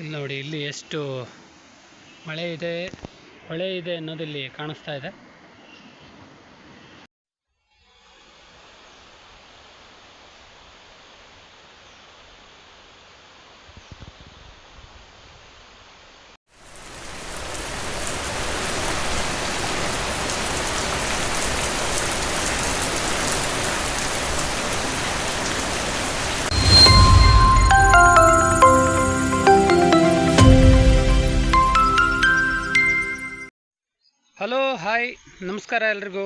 ಇಲ್ಲಿ ನೋಡಿ ಇಲ್ಲಿ ಎಷ್ಟು ಮಳೆ ಇದೆ ಹೊಳೆ ಇದೆ ಅನ್ನೋದು ಇಲ್ಲಿ ಕಾಣಿಸ್ತಾ ಇದೆ. ಹಲೋ, ಹಾಯ್, ನಮಸ್ಕಾರ ಎಲ್ರಿಗೂ.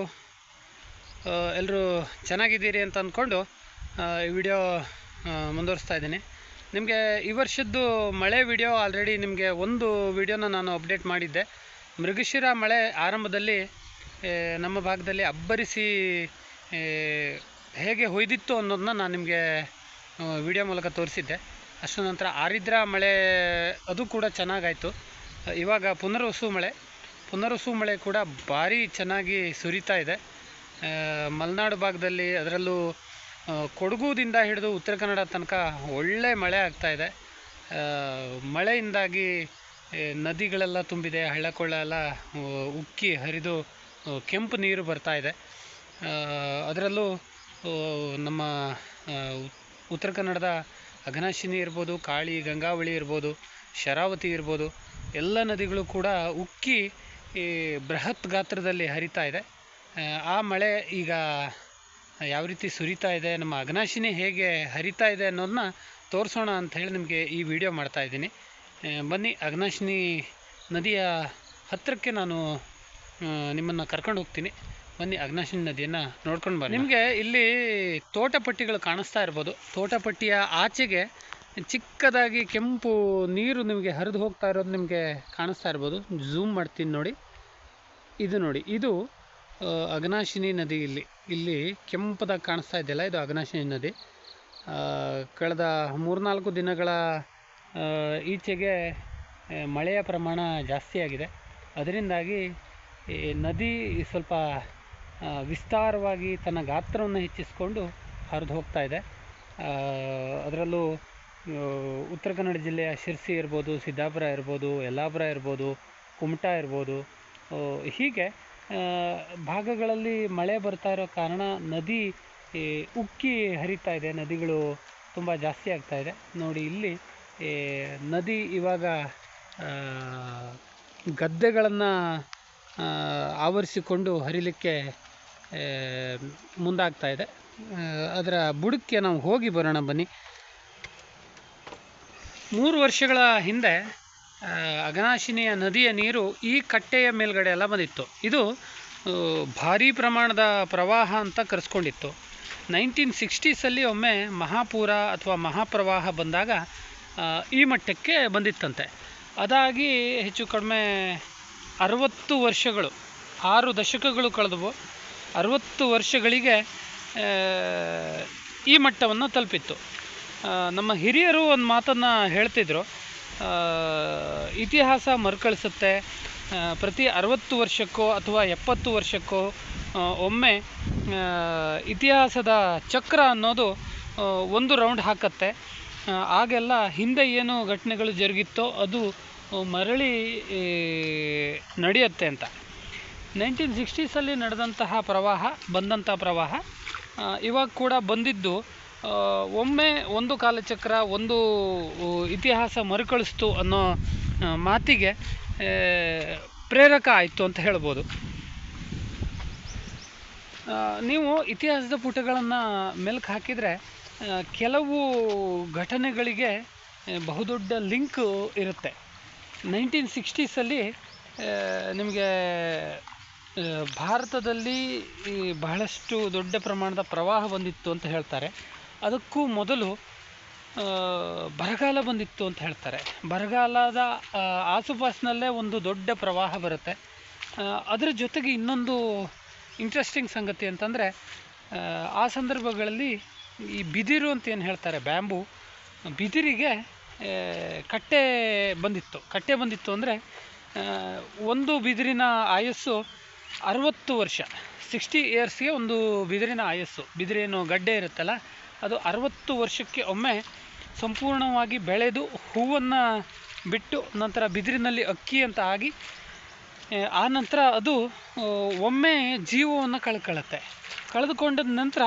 ಎಲ್ಲರೂ ಚೆನ್ನಾಗಿದ್ದೀರಿ ಅಂತ ಅಂದ್ಕೊಂಡು ಈ ವಿಡಿಯೋ ಮುಂದುವರಿಸ್ತಾ ಇದ್ದೀನಿ. ನಿಮಗೆ ಈ ವರ್ಷದ್ದು ಮಳೆ ವಿಡಿಯೋ ಆಲ್ರೆಡಿ ನಿಮಗೆ ಒಂದು ವಿಡಿಯೋನ ನಾನು ಅಪ್ಡೇಟ್ ಮಾಡಿದ್ದೆ. ಮೃಗಶಿರ ಮಳೆ ಆರಂಭದಲ್ಲಿ ನಮ್ಮ ಭಾಗದಲ್ಲಿ ಅಬ್ಬರಿಸಿ ಹೇಗೆ ಹೊಯ್ದಿತ್ತು ಅನ್ನೋದನ್ನ ನಾನು ನಿಮಗೆ ವಿಡಿಯೋ ಮೂಲಕ ತೋರಿಸಿದ್ದೆ. ಅಷ್ಟು ನಂತರ ಆರಿದ್ರ ಮಳೆ, ಅದು ಕೂಡ ಚೆನ್ನಾಗಾಯಿತು. ಇವಾಗ ಪುನರ್ವಸು ಮಳೆ. ಪುನರ್ವಸು ಮಳೆ ಕೂಡ ಭಾರಿ ಚೆನ್ನಾಗಿ ಸುರಿತಾ ಇದೆ. ಮಲೆನಾಡು ಭಾಗದಲ್ಲಿ ಅದರಲ್ಲೂ ಕೊಡಗುದಿಂದ ಹಿಡಿದು ಉತ್ತರ ಕನ್ನಡ ತನಕ ಒಳ್ಳೆ ಮಳೆ ಆಗ್ತಾ ಇದೆ. ಮಳೆಯಿಂದಾಗಿ ನದಿಗಳೆಲ್ಲ ತುಂಬಿದೆ ಹಳ್ಳ ಕೊಳ್ಳ ಎಲ್ಲ ಉಕ್ಕಿ ಹರಿದು ಕೆಂಪು ನೀರು ಬರ್ತಾ ಇದೆ. ಅದರಲ್ಲೂ ನಮ್ಮ ಉತ್ತರ ಕನ್ನಡದ ಅಘನಾಶಿನಿ ಇರ್ಬೋದು, ಕಾಳಿ ಗಂಗಾವಳಿ ಇರ್ಬೋದು, ಶರಾವತಿ ಇರ್ಬೋದು, ಎಲ್ಲ ನದಿಗಳು ಕೂಡ ಉಕ್ಕಿ ಈ ಬೃಹತ್ ಗಾತ್ರದಲ್ಲಿ ಹರಿತಾ ಇದೆ. ಆ, ಮಳೆ ಈಗ ಯಾವ ರೀತಿ ಸುರಿತಾ ಇದೆ ನಮ್ಮ ಅಗ್ನಾಶಿನಿ ಹೇಗೆ ಹರಿತಾ ಇದೆ ಅನ್ನೋದನ್ನ ತೋರಿಸೋಣ ಅಂತ ಹೇಳಿ ನಿಮಗೆ ಈ ವಿಡಿಯೋ ಮಾಡ್ತಾ ಇದ್ದೀನಿ. ಬನ್ನಿ ಅಗ್ನಾಶಿನಿ ನದಿಯ ಹತ್ತಿರಕ್ಕೆ ನಾನು ನಿಮ್ಮನ್ನು ಕರ್ಕೊಂಡು ಹೋಗ್ತೀನಿ. ಬನ್ನಿ ಅಗ್ನಾಶಿನಿ ನದಿಯನ್ನು ನೋಡ್ಕೊಂಡು ಬನ್ನಿ. ನಿಮಗೆ ಇಲ್ಲಿ ತೋಟಪಟ್ಟಿಗಳು ಕಾಣಿಸ್ತಾ ಇರ್ಬೋದು. ತೋಟಪಟ್ಟಿಯ ಆಚೆಗೆ ಚಿಕ್ಕದಾಗಿ ಕೆಂಪು ನೀರು ನಿಮಗೆ ಹರಿದು ಹೋಗ್ತಾ ಇರೋದು ನಿಮಗೆ ಕಾಣಿಸ್ತಾ ಇರ್ಬೋದು. ಝೂಮ್ ಮಾಡ್ತೀನಿ ನೋಡಿ. ಇದು ನೋಡಿ, ಇದು ಅಗ್ನಾಶಿನಿ ನದಿ ಇಲ್ಲಿ. ಇಲ್ಲಿ ಕೆಂಪದಾಗಿ ಕಾಣಿಸ್ತಾ ಇದೆಯಲ್ಲ, ಇದು ಅಗ್ನಾಶಿನಿ ನದಿ. ಕಳೆದ ಮೂರ್ನಾಲ್ಕು ದಿನಗಳ ಈಚೆಗೆ ಮಳೆಯ ಪ್ರಮಾಣ ಜಾಸ್ತಿಯಾಗಿದೆ ಅದರಿಂದಾಗಿ, ಈ ನದಿ ಸ್ವಲ್ಪ ವಿಸ್ತಾರವಾಗಿ ತನ್ನ ಗಾತ್ರವನ್ನು ಹೆಚ್ಚಿಸಿಕೊಂಡು ಹರಿದು ಹೋಗ್ತಾ ಇದೆ. ಅದರಲ್ಲೂ ಉತ್ತರ ಕನ್ನಡ ಜಿಲ್ಲೆಯ ಶಿರ್ಸಿ ಇರ್ಬೋದು, ಸಿದ್ದಾಪುರ ಇರ್ಬೋದು, ಯಲ್ಲಾಪುರ ಇರ್ಬೋದು, ಕುಮಟಾ ಇರ್ಬೋದು. ಹೀಗೆ ಭಾಗಗಳಲ್ಲಿ ಮಳೆ ಬರ್ತಾ ಇರೋ ಕಾರಣ ನದಿ ಉಕ್ಕಿ ಹರಿತಾ ಇದೆ. ನದಿಗಳು ತುಂಬ ಜಾಸ್ತಿ ಆಗ್ತಾ ಇದೆ. ನೋಡಿ, ಇಲ್ಲಿ ನದಿ ಇವಾಗ ಗದ್ದೆಗಳನ್ನು ಆವರಿಸಿಕೊಂಡು ಹರಿಲಿಕ್ಕೆ ಮುಂದಾಗ್ತಾ ಇದೆ. ಅದರ ಬುಡಕ್ಕೆ ನಾವು ಹೋಗಿ ಬರೋಣ ಬನ್ನಿ. ಮೂರು ವರ್ಷಗಳ ಹಿಂದೆ ಅಗನಾಶಿನಿಯ ನದಿಯ ನೀರು ಈ ಕಟ್ಟೆಯ ಮೇಲ್ಗಡೆ ಎಲ್ಲ ಬಂದಿತ್ತು. ಇದು ಭಾರೀ ಪ್ರಮಾಣದ ಪ್ರವಾಹ ಅಂತ ಕರೆಸ್ಕೊಂಡಿತ್ತು. ನೈನ್ಟೀನ್ ಸಿಕ್ಸ್ಟೀಸಲ್ಲಿ ಒಮ್ಮೆ ಮಹಾಪೂರ ಅಥವಾ ಮಹಾಪ್ರವಾಹ ಬಂದಾಗ ಈ ಮಟ್ಟಕ್ಕೆ ಬಂದಿತ್ತಂತೆ. ಅದಾಗಿ ಹೆಚ್ಚು ಕಡಿಮೆ ಅರವತ್ತು ವರ್ಷಗಳು, ಆರು ದಶಕಗಳು ಕಳೆದವು. ಅರವತ್ತು ವರ್ಷಗಳಿಗೆ ಈ ಮಟ್ಟವನ್ನು ತಲುಪಿತ್ತು. ನಮ್ಮ ಹಿರಿಯರು ಒಂದು ಮಾತನ್ನು ಹೇಳ್ತಿದ್ರು. ಇತಿಹಾಸ ಮರುಕಳಿಸುತ್ತೆ. ಪ್ರತಿ ಅರವತ್ತು ವರ್ಷಕ್ಕೋ ಅಥವಾ ಎಪ್ಪತ್ತು ವರ್ಷಕ್ಕೋ ಒಮ್ಮೆ ಇತಿಹಾಸದ ಚಕ್ರ ಅನ್ನೋದು ಒಂದು ರೌಂಡ್ ಹಾಕತ್ತೆ. ಆಗೆಲ್ಲ ಹಿಂದೆ ಏನು ಘಟನೆಗಳು ಜರುಗಿತ್ತೋ ಅದು ಮರಳಿ ನಡೆಯುತ್ತೆ ಅಂತ. ನೈನ್ಟೀನ್ ಸಿಕ್ಸ್ಟೀಸಲ್ಲಿ ನಡೆದಂತಹ ಪ್ರವಾಹ ಬಂದಂಥ ಪ್ರವಾಹ ಇವಾಗ ಕೂಡ ಬಂದಿದ್ದು ಒಮ್ಮೆ ಒಂದು ಕಾಲಚಕ್ರ ಒಂದು ಇತಿಹಾಸ ಮರುಕಳಿಸ್ತು ಅನ್ನೋ ಮಾತಿಗೆ ಪ್ರೇರಕ ಆಯಿತು ಅಂತ ಹೇಳ್ಬೋದು. ನೀವು ಇತಿಹಾಸದ ಪುಟಗಳನ್ನು ಮೆಲ್ಕು ಹಾಕಿದರೆ ಕೆಲವು ಘಟನೆಗಳಿಗೆ ಬಹುದೊಡ್ಡ ಲಿಂಕ್ ಇರುತ್ತೆ. ನೈನ್ಟೀನ್ ಸಿಕ್ಸ್ಟೀಸಲ್ಲಿ ನಿಮಗೆ ಭಾರತದಲ್ಲಿ ಬಹಳಷ್ಟು ದೊಡ್ಡ ಪ್ರಮಾಣದ ಪ್ರವಾಹ ಬಂದಿತ್ತು ಅಂತ ಹೇಳ್ತಾರೆ. ಅದಕ್ಕೂ ಮೊದಲು ಬರಗಾಲ ಬಂದಿತ್ತು ಅಂತ ಹೇಳ್ತಾರೆ. ಬರಗಾಲದ ಆಸುಪಾಸಿನಲ್ಲೇ ಒಂದು ದೊಡ್ಡ ಪ್ರವಾಹ ಬರುತ್ತೆ. ಅದರ ಜೊತೆಗೆ ಇನ್ನೊಂದು ಇಂಟ್ರೆಸ್ಟಿಂಗ್ ಸಂಗತಿ ಅಂತಂದರೆ, ಆ ಸಂದರ್ಭಗಳಲ್ಲಿ ಈ ಬಿದಿರು ಅಂತ ಏನು ಹೇಳ್ತಾರೆ, ಬ್ಯಾಂಬು, ಬಿದಿರಿಗೆ ಕಟ್ಟೆ ಬಂದಿತ್ತು. ಕಟ್ಟೆ ಬಂದಿತ್ತು ಅಂದರೆ ಒಂದು ಬಿದಿರಿನ ಆಯಸ್ಸು ಅರವತ್ತು ವರ್ಷ ಸಿಕ್ಸ್ಟಿ ಇಯರ್ಸ್ಗೆ ಒಂದು ಬಿದಿರಿನ ಆಯಸ್ಸು. ಬಿದಿರೇನು ಗಡ್ಡೆ ಇರುತ್ತಲ್ಲ ಅದು ಅರವತ್ತು ವರ್ಷಕ್ಕೆ ಒಮ್ಮೆ ಸಂಪೂರ್ಣವಾಗಿ ಬೆಳೆದು ಹೂವನ್ನು ಬಿಟ್ಟು ನಂತರ ಬಿದಿರಿನಲ್ಲಿ ಅಕ್ಕಿ ಅಂತ ಆಗಿ ಆ, ನಂತರ ಅದು ಒಮ್ಮೆ ಜೀವವನ್ನು ಕಳ್ಕೊಳ್ಳುತ್ತೆ. ಕಳೆದುಕೊಂಡ ನಂತರ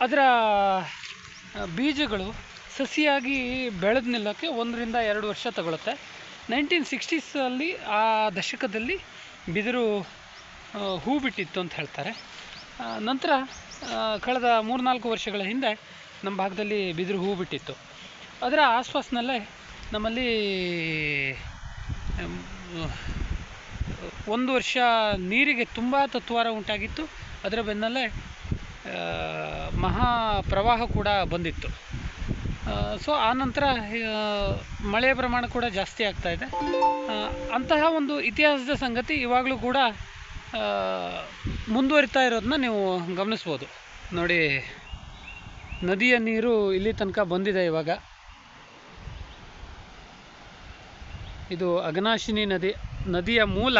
ಅದರ ಬೀಜಗಳು ಸಸಿಯಾಗಿ ಬೆಳೆದು ನಿಲ್ಲೋಕ್ಕೆ ಒಂದರಿಂದ ಎರಡು ವರ್ಷ ತಗೊಳುತ್ತೆ. ನೈನ್ಟೀನ್ ಸಿಕ್ಸ್ಟೀಸಲ್ಲಿ ಆ ದಶಕದಲ್ಲಿ ಬಿದಿರು ಹೂ ಬಿಟ್ಟಿತ್ತು ಅಂತ ಹೇಳ್ತಾರೆ. ನಂತರ ಕಳೆದ ಮೂರ್ನಾಲ್ಕು ವರ್ಷಗಳ ಹಿಂದೆ ನಮ್ಮ ಭಾಗದಲ್ಲಿ ಬಿದಿರು ಹೂ ಬಿಟ್ಟಿತ್ತು. ಅದರ ಆಸ್ಪಾಸ್ನಲ್ಲೇ ನಮ್ಮಲ್ಲಿ ಒಂದು ವರ್ಷ ನೀರಿಗೆ ತುಂಬ ತತ್ವಾರ ಉಂಟಾಗಿತ್ತು. ಅದರ ಬೆನ್ನಲ್ಲೇ ಮಹಾ ಪ್ರವಾಹ ಕೂಡ ಬಂದಿತ್ತು. ಸೊ ಆ ನಂತರ ಮಳೆಯ ಪ್ರಮಾಣ ಕೂಡ ಜಾಸ್ತಿ ಆಗ್ತಾ ಇದೆ. ಅಂತಹ ಒಂದು ಇತಿಹಾಸದ ಸಂಗತಿ ಇವಾಗಲೂ ಕೂಡ ಮುಂದುವರಿತಾ ಇರೋದನ್ನ ನೀವು ಗಮನಿಸ್ಬೋದು. ನೋಡಿ, ನದಿಯ ನೀರು ಇಲ್ಲಿ ತನಕ ಬಂದಿದೆ ಇವಾಗ. ಇದು ಅಗನಾಶಿನಿ ನದಿ, ನದಿಯ ಮೂಲ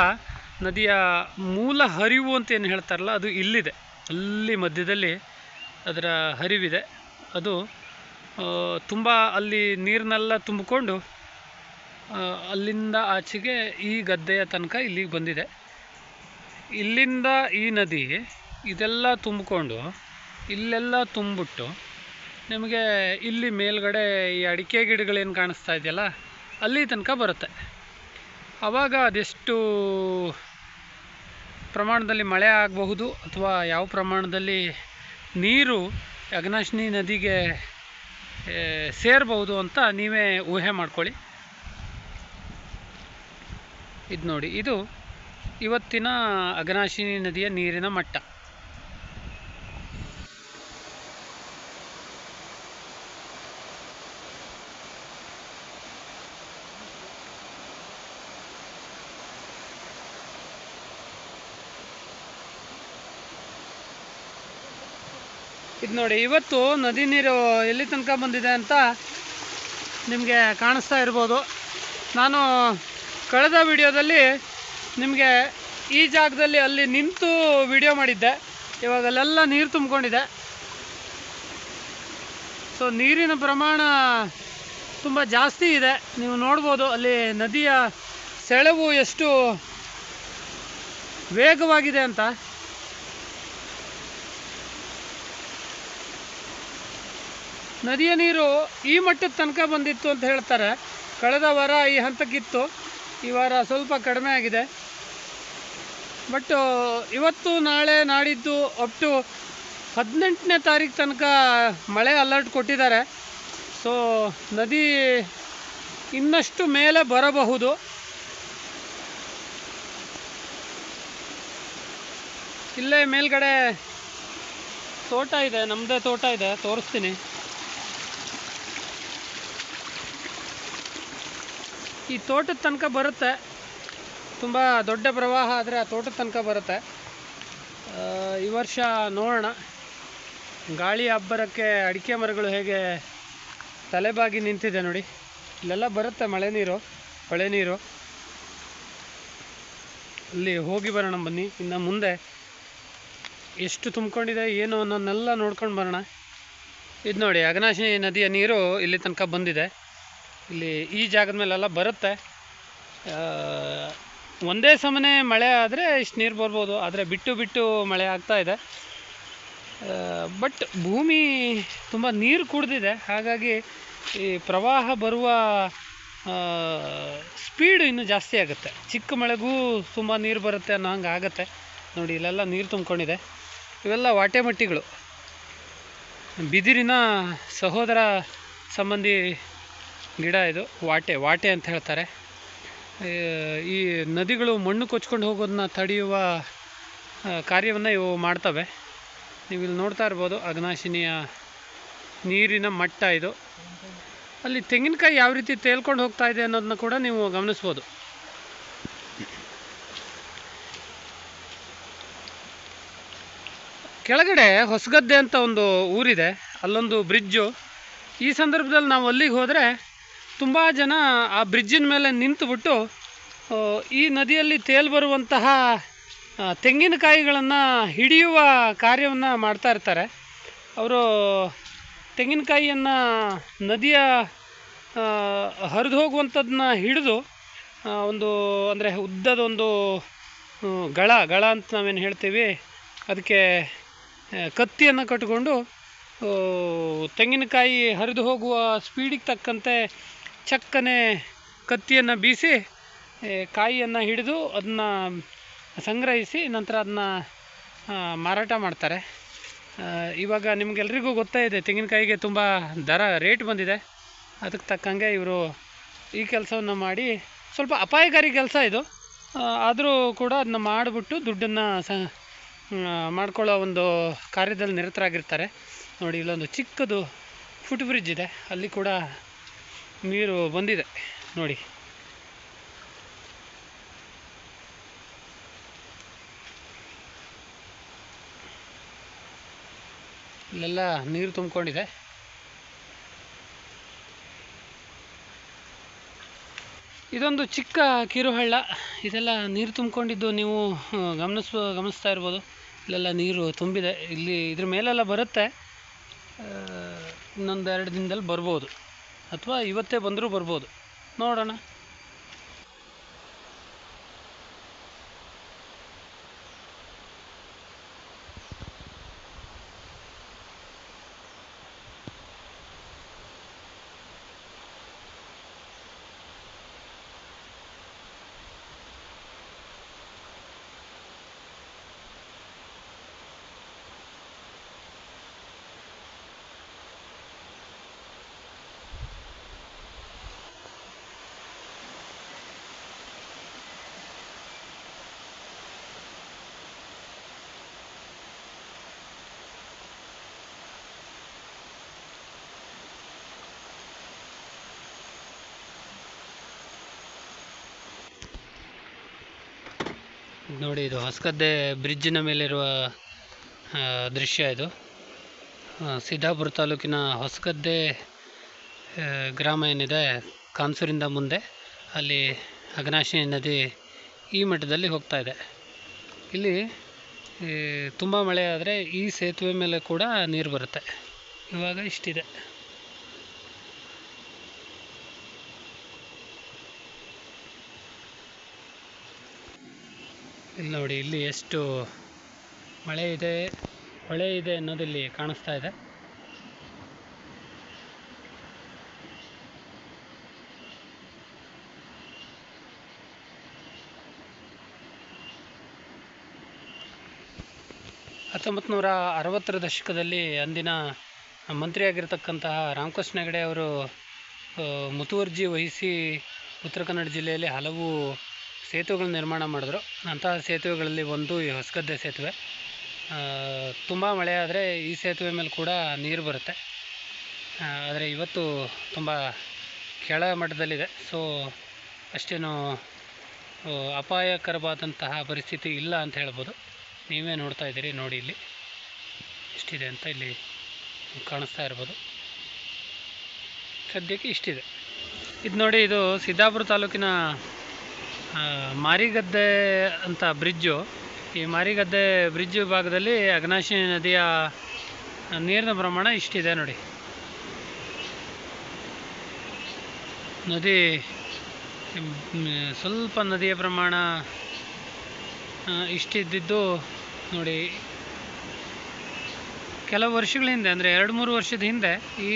ನದಿಯ ಮೂಲ ಹರಿವು ಅಂತ ಏನು ಹೇಳ್ತಾರಲ್ಲ, ಅದು ಇಲ್ಲಿದೆ. ಅಲ್ಲಿ ಮಧ್ಯದಲ್ಲಿ ಅದರ ಹರಿವಿದೆ. ಅದು ತುಂಬ ಅಲ್ಲಿ ನೀರನ್ನೆಲ್ಲ ತುಂಬಿಕೊಂಡು ಅಲ್ಲಿಂದ ಆಚೆಗೆ ಈ ಗದ್ದೆಯ ತನಕ ಇಲ್ಲಿಗೆ ಬಂದಿದೆ. ಇಲ್ಲಿಂದ ಈ ನದಿ ಇದೆಲ್ಲ ತುಂಬಿಕೊಂಡು, ಇಲ್ಲೆಲ್ಲ ತುಂಬಿಟ್ಟು ನಿಮಗೆ ಇಲ್ಲಿ ಮೇಲ್ಗಡೆ ಈ ಅಡಿಕೆ ಗಿಡಗಳೇನು ಕಾಣಿಸ್ತಾ ಇದೆಯಲ್ಲ, ಅಲ್ಲಿ ತನಕ ಬರುತ್ತೆ. ಆವಾಗ ಅದೆಷ್ಟು ಪ್ರಮಾಣದಲ್ಲಿ ಮಳೆ ಆಗಬಹುದು ಅಥವಾ ಯಾವ ಪ್ರಮಾಣದಲ್ಲಿ ನೀರು ಅಗ್ನಾಶಿನಿ ನದಿಗೆ ಸೇರಬಹುದು ಅಂತ ನೀವೇ ಊಹೆ ಮಾಡ್ಕೊಳ್ಳಿ. ಇದು ನೋಡಿ ಇದು ಇವತ್ತಿನ ಅಘನಾಶಿನಿ ನದಿಯ ನೀರಿನ ಮಟ್ಟ. ಇದು ನೋಡಿ, ಇವತ್ತು ನದಿ ನೀರು ಎಲ್ಲಿ ತನಕ ಬಂದಿದೆ ಅಂತ ನಿಮಗೆ ಕಾಣಿಸ್ತಾ ಇರ್ಬೋದು. ನಾನು ಕಳೆದ ವಿಡಿಯೋದಲ್ಲಿ ನಿಮಗೆ ಈ ಜಾಗದಲ್ಲಿ ಅಲ್ಲಿ ನಿಂತು ವಿಡಿಯೋ ಮಾಡಿದ್ದೆ. ಇವಾಗ ಅಲ್ಲೆಲ್ಲ ನೀರು ತುಂಬಿಕೊಂಡಿದೆ. ಸೊ ನೀರಿನ ಪ್ರಮಾಣ ತುಂಬ ಜಾಸ್ತಿ ಇದೆ. ನೀವು ನೋಡ್ಬೋದು ಅಲ್ಲಿ ನದಿಯ ಸೆಳವು ಎಷ್ಟು ವೇಗವಾಗಿದೆ ಅಂತ. ನದಿಯ ನೀರು ಈ ಮಟ್ಟದ ತನಕ ಬಂದಿತ್ತು ಅಂತ ಹೇಳ್ತಾರೆ. ಕಳೆದ ವಾರ ಈ ಹಂತಕ್ಕಿತ್ತು. ಈ ವಾರ ಸ್ವಲ್ಪ ಕಡಿಮೆ ಆಗಿದೆ. ಬಟ್ ಇವತ್ತು ನಾಳೆ ನಾಡಿದ್ದು ಅಪ್ ಟು ಹದಿನೆಂಟನೇ ತಾರೀಕು ತನಕ ಮಳೆ ಅಲರ್ಟ್ ಕೊಟ್ಟಿದ್ದಾರೆ. ಸೊ ನದಿ ಇನ್ನಷ್ಟು ಮೇಲೆ ಬರಬಹುದು. ಇಲ್ಲೇ ಮೇಲ್ಗಡೆ ತೋಟ ಇದೆ ನಮ್ಮದೇ ತೋಟ ಇದೆ, ತೋರಿಸ್ತೀನಿ. ಈ ತೋಟದ ತನಕ ಬರುತ್ತೆ. ತುಂಬ ದೊಡ್ಡ ಪ್ರವಾಹ ಆದರೆ ಆ ತೋಟದ ತನಕ ಬರುತ್ತೆ. ಈ ವರ್ಷ ನೋಡೋಣ. ಗಾಳಿ ಅಬ್ಬರಕ್ಕೆ ಅಡಿಕೆ ಮರಗಳು ಹೇಗೆ ತಲೆಬಾಗಿ ನಿಂತಿದೆ ನೋಡಿ. ಇಲ್ಲೆಲ್ಲ ಬರುತ್ತೆ ಮಳೆ ನೀರು, ಹೊಳೆ ನೀರು. ಅಲ್ಲಿ ಹೋಗಿ ಬರೋಣ ಬನ್ನಿ. ಇನ್ನು ಮುಂದೆ ಎಷ್ಟು ತುಂಬಿಕೊಂಡಿದೆ, ಏನು ಅನ್ನೋದನ್ನೆಲ್ಲ ನೋಡ್ಕೊಂಡು ಬರೋಣ. ಇದು ನೋಡಿ, ಅಗನಾಶಿನಿ ನದಿಯ ನೀರು ಇಲ್ಲಿ ತನಕ ಬಂದಿದೆ. ಇಲ್ಲಿ ಈ ಜಾಗದ ಮೇಲೆಲ್ಲ ಬರುತ್ತೆ. ಒಂದೇ ಸಮನೆ ಮಳೆ ಆದರೆ ಇಷ್ಟು ನೀರು ಬರ್ಬೋದು. ಆದರೆ ಬಿಟ್ಟು ಬಿಟ್ಟು ಮಳೆ ಆಗ್ತಾ ಇದೆ. ಬಟ್ ಭೂಮಿ ತುಂಬ ನೀರು ಕುಡಿದಿದೆ. ಹಾಗಾಗಿ ಈ ಪ್ರವಾಹ ಬರುವ ಸ್ಪೀಡು ಇನ್ನೂ ಜಾಸ್ತಿ ಆಗುತ್ತೆ. ಚಿಕ್ಕ ಮಳೆಗೂ ತುಂಬ ನೀರು ಬರುತ್ತೆ ಅನ್ನೋ ಹಂಗೆ ಆಗುತ್ತೆ. ನೋಡಿ, ಇಲ್ಲೆಲ್ಲ ನೀರು ತುಂಬಿಕೊಂಡಿದೆ. ಇವೆಲ್ಲ ವಾಟೆಮಟ್ಟಿಗಳು ಬಿದಿರಿನ ಸಹೋದರ ಸಂಬಂಧಿ ಗಿಡ ಇದು. ವಾಟೆ ವಾಟೆ ಅಂತ ಹೇಳ್ತಾರೆ. ಈ ನದಿಗಳು ಮಣ್ಣು ಕೊಚ್ಕೊಂಡು ಹೋಗೋದನ್ನ ತಡೆಯುವ ಕಾರ್ಯವನ್ನು ಇವು ಮಾಡ್ತವೆ. ನೀವು ಇಲ್ಲಿ ನೋಡ್ತಾ ಇರ್ಬೋದು ಅಗ್ನಾಶಿನಿಯ ನೀರಿನ ಮಟ್ಟ ಇದು. ಅಲ್ಲಿ ತೆಂಗಿನಕಾಯಿ ಯಾವ ರೀತಿ ತೇಲ್ಕೊಂಡು ಹೋಗ್ತಾ ಇದೆ ಅನ್ನೋದನ್ನ ಕೂಡ ನೀವು ಗಮನಿಸ್ಬೋದು. ಕೆಳಗಡೆ ಹೊಸಗದ್ದೆ ಅಂತ ಒಂದು ಊರಿದೆ. ಅಲ್ಲೊಂದು ಬ್ರಿಡ್ಜು. ಈ ಸಂದರ್ಭದಲ್ಲಿ ನಾವು ಅಲ್ಲಿಗೆ ಹೋದರೆ ತುಂಬ ಜನ ಆ ಬ್ರಿಡ್ಜಿನ ಮೇಲೆ ನಿಂತುಬಿಟ್ಟು ಈ ನದಿಯಲ್ಲಿ ತೇಲ್ ಬರುವಂತಹ ತೆಂಗಿನಕಾಯಿಗಳನ್ನು ಹಿಡಿಯುವ ಕಾರ್ಯವನ್ನು ಮಾಡ್ತಾ ಇರ್ತಾರೆ. ಅವರು ತೆಂಗಿನಕಾಯಿಯನ್ನು ನದಿಯ ಹರಿದು ಹೋಗುವಂಥದ್ದನ್ನ ಹಿಡಿದು ಒಂದು ಅಂದರೆ ಉದ್ದದ ಒಂದು ಗಳ ಗಳ ಅಂತ ನಾವೇನು ಹೇಳ್ತೀವಿ, ಅದಕ್ಕೆ ಕತ್ತಿಯನ್ನು ಕಟ್ಟಿಕೊಂಡು ತೆಂಗಿನಕಾಯಿ ಹರಿದು ಹೋಗುವ ಸ್ಪೀಡಿಗೆ ತಕ್ಕಂತೆ ಚಕ್ಕನೆ ಕತ್ತಿಯನ್ನು ಬೀಸಿ ಕಾಯಿಯನ್ನು ಹಿಡಿದು ಅದನ್ನು ಸಂಗ್ರಹಿಸಿ ನಂತರ ಅದನ್ನ ಮಾರಾಟ ಮಾಡ್ತಾರೆ. ಇವಾಗ ನಿಮಗೆಲ್ರಿಗೂ ಗೊತ್ತೇ ಇದೆ, ತೆಂಗಿನಕಾಯಿಗೆ ತುಂಬ ದರ, ರೇಟ್ ಬಂದಿದೆ. ಅದಕ್ಕೆ ತಕ್ಕಂಗೆ ಇವರು ಈ ಕೆಲಸವನ್ನು ಮಾಡಿ, ಸ್ವಲ್ಪ ಅಪಾಯಕಾರಿ ಕೆಲಸ ಇದು. ಆದರೂ ಕೂಡ ಅದನ್ನ ಮಾಡಿಬಿಟ್ಟು ದುಡ್ಡನ್ನು ಸ ಮಾಡ್ಕೊಳ್ಳೋ ಒಂದು ಕಾರ್ಯದಲ್ಲಿ ನಿರತರಾಗಿರ್ತಾರೆ. ನೋಡಿ, ಇಲ್ಲೊಂದು ಚಿಕ್ಕದು ಫುಟ್ ಬ್ರಿಡ್ಜ್ ಇದೆ. ಅಲ್ಲಿ ಕೂಡ ನೀರು ಬಂದಿದೆ. ನೋಡಿ. ಇಲ್ಲೆಲ್ಲ ನೀರು ತುಂಬಿಕೊಂಡಿದೆ. ಇದೊಂದು ಚಿಕ್ಕ ಕಿರುಹಳ್ಳ. ಇದೆಲ್ಲ ನೀರು ತುಂಬಿಕೊಂಡಿದ್ದು ನೀವು ಗಮನಿಸ್ ಗಮನಿಸ್ತಾ ಇರ್ಬೋದು. ಇಲ್ಲೆಲ್ಲ ನೀರು ತುಂಬಿದೆ. ಇಲ್ಲಿ ಇದ್ರ ಮೇಲೆಲ್ಲ ಬರುತ್ತೆ. ಇನ್ನೊಂದು ಎರಡು ದಿನದಲ್ಲಿ ಬರ್ಬೋದು. ಅಥವಾ ಇವತ್ತೇ ಬಂದರೂ ಬರ್ಬೋದು. ನೋಡೋಣ. ನೋಡಿ, ಇದು ಹೊಸಗದ್ದೆ ಬ್ರಿಡ್ಜಿನ ಮೇಲಿರುವ ದೃಶ್ಯ ಇದು. ಸಿದ್ದಾಪುರ ತಾಲೂಕಿನ ಹೊಸಗದ್ದೆ ಗ್ರಾಮ ಏನಿದೆ, ಕಾನ್ಸೂರಿಂದ ಮುಂದೆ, ಅಲ್ಲಿ ಅಗ್ನಾಶಿನಿ ನದಿ ಈ ಮಟ್ಟದಲ್ಲಿ ಹೋಗ್ತಾ ಇದೆ. ಇಲ್ಲಿ ತುಂಬ ಮಳೆ ಆದರೆ ಈ ಸೇತುವೆ ಮೇಲೆ ಕೂಡ ನೀರು ಬರುತ್ತೆ. ಇವಾಗ ಇಷ್ಟಿದೆ. ಇಲ್ಲಿ ನೋಡಿ, ಇಲ್ಲಿ ಎಷ್ಟು ಮಳೆ ಇದೆ, ಹೊಳೆ ಇದೆ ಅನ್ನೋದು ಇಲ್ಲಿ ಕಾಣಿಸ್ತಾ ಇದೆ. ಹತ್ತೊಂಬತ್ತು ನೂರ ಅರವತ್ತರ ದಶಕದಲ್ಲಿ ಅಂದಿನ ಮಂತ್ರಿಯಾಗಿರ್ತಕ್ಕಂತಹ ರಾಮಕೃಷ್ಣ ಹೆಗಡೆ ಅವರು ಮುತುವರ್ಜಿ ವಹಿಸಿ ಉತ್ತರ ಕನ್ನಡ ಜಿಲ್ಲೆಯಲ್ಲಿ ಹಲವು ಸೇತುವೆಗಳನ್ನ ನಿರ್ಮಾಣ ಮಾಡಿದ್ರು. ಅಂತಹ ಸೇತುವೆಗಳಲ್ಲಿ ಒಂದು ಈ ಹೊಸಗದ್ದೆ ಸೇತುವೆ. ತುಂಬ ಮಳೆ ಆದರೆ ಈ ಸೇತುವೆ ಮೇಲೆ ಕೂಡ ನೀರು ಬರುತ್ತೆ. ಆದರೆ ಇವತ್ತು ತುಂಬ ಕೆಳ ಮಟ್ಟದಲ್ಲಿದೆ. ಸೊ ಅಷ್ಟೇನು ಅಪಾಯಕರವಾದಂತಹ ಪರಿಸ್ಥಿತಿ ಇಲ್ಲ ಅಂತ ಹೇಳ್ಬೋದು. ನೀವೇ ನೋಡ್ತಾ ಇದ್ದೀರಿ, ನೋಡಿ ಇಲ್ಲಿ. ಇಷ್ಟಿದೆ ಅಂತ ಇಲ್ಲಿ ಕಾಣಿಸ್ತಾ ಇರ್ಬೋದು. ಸದ್ಯಕ್ಕೆ ಇಷ್ಟಿದೆ. ಇದು ನೋಡಿ, ಇದು ಸಿದ್ದಾಪುರ ತಾಲೂಕಿನ ಮಾರಿಗದ್ದೆ ಅಂತ ಬ್ರಿಡ್ಜು. ಈ ಮಾರಿಗದ್ದೆ ಬ್ರಿಡ್ಜ್ ಭಾಗದಲ್ಲಿ ಅಗ್ನಾಶಿ ನದಿಯ ನೀರಿನ ಪ್ರಮಾಣ ಇಷ್ಟಿದೆ ನೋಡಿ. ನದಿ ಸ್ವಲ್ಪ ನದಿಯ ಪ್ರಮಾಣ ಇಷ್ಟಿದ್ದಿದ್ದು ನೋಡಿ. ಕೆಲವು ವರ್ಷಗಳ ಹಿಂದೆ, ಅಂದರೆ ಎರಡು ಮೂರು ವರ್ಷದ ಹಿಂದೆ, ಈ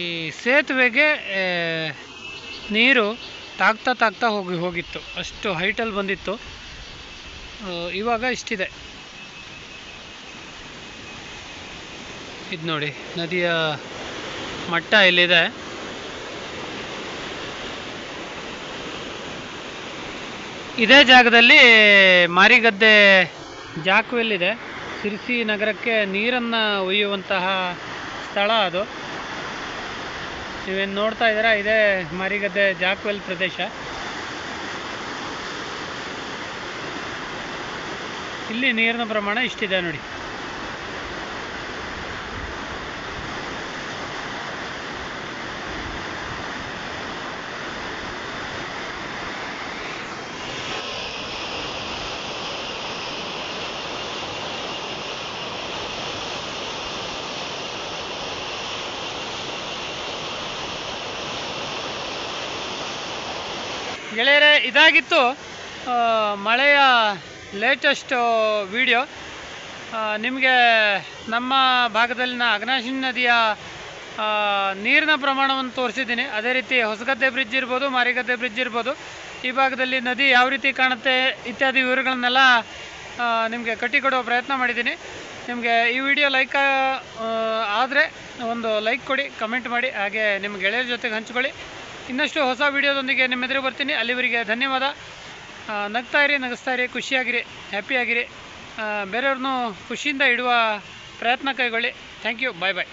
ಈ ಸೇತುವೆಗೆ ನೀರು ತಾಗ್ತಾ ತಾಗ್ತಾ ಹೋಗಿ ಹೋಗಿತ್ತು. ಅಷ್ಟು ಹೈಟಲ್ಲಿ ಬಂದಿತ್ತು. ಇವಾಗ ಇಷ್ಟಿದೆ. ಇದು ನೋಡಿ, ನದಿಯ ಮಟ್ಟ ಇಲ್ಲಿದೆ ಇದೇ ಜಾಗದಲ್ಲಿ ಮಾರಿಗದ್ದೆ ಜಾಕ್ವೆಲ್ ಇದೆ. ಸಿರ್ಸಿ ನಗರಕ್ಕೆ ನೀರನ್ನು ಒಯ್ಯುವಂತಹ ಸ್ಥಳ ಅದು. ನೀವೇನು ನೋಡ್ತಾ ಇದ್ದೀರಾ ಇದೇ ಮಾರಿಗದ್ದೆ ಜಾಕ್ವೆಲ್ ಪ್ರದೇಶ. ಇಲ್ಲಿ ನೀರಿನ ಪ್ರಮಾಣ ಇಷ್ಟಿದೆ ನೋಡಿ. ಗೆಳೆಯರೇ, ಇದಾಗಿತ್ತು ಮಳೆಯ ಲೇಟೆಸ್ಟು ವಿಡಿಯೋ ನಿಮಗೆ ನಮ್ಮ ಭಾಗದಲ್ಲಿನ ಅಗ್ನಾಶಿ ನದಿಯ ನೀರಿನ ಪ್ರಮಾಣವನ್ನು ತೋರಿಸಿದ್ದೀನಿ. ಅದೇ ರೀತಿ ಹೊಸಗದ್ದೆ ಬ್ರಿಡ್ಜ್ ಇರ್ಬೋದು, ಮಾರಿಗದ್ದೆ ಬ್ರಿಡ್ಜ್ ಇರ್ಬೋದು. ಈ ಭಾಗದಲ್ಲಿ ನದಿ ಯಾವ ರೀತಿ ಕಾಣುತ್ತೆ ಇತ್ಯಾದಿ ವಿವರಗಳನ್ನೆಲ್ಲ ನಿಮಗೆ ಕಟ್ಟಿಕೊಡುವ ಪ್ರಯತ್ನ ಮಾಡಿದ್ದೀನಿ. ನಿಮಗೆ ಈ ವಿಡಿಯೋ ಲೈಕ್ ಆದರೆ ಒಂದು ಲೈಕ್ ಕೊಡಿ ಕಮೆಂಟ್ ಮಾಡಿ, ಹಾಗೆ ನಿಮ್ಮ ಗೆಳೆಯರ ಜೊತೆಗೆ ಹಂಚ್ಕೊಳ್ಳಿ. ಇನ್ನಷ್ಟು ಹೊಸ ವಿಡಿಯೋದೊಂದಿಗೆ ನಿಮ್ಮ ಎದುರು ಬರ್ತೀನಿ. ಅಲ್ಲಿವರೆಗೆ ಧನ್ಯವಾದ. ನಗ್ತಾ ಇರಿ ನಗಿಸ್ತಾ ಇರಿ ಖುಷಿಯಾಗಿರಿ, ಹ್ಯಾಪಿಯಾಗಿರಿ. ಬೇರೆಯವ್ರನ್ನೂ ಖುಷಿಯಿಂದ ಇಡುವ ಪ್ರಯತ್ನ ಕೈಗೊಳ್ಳಿ. Thank you. Bye bye.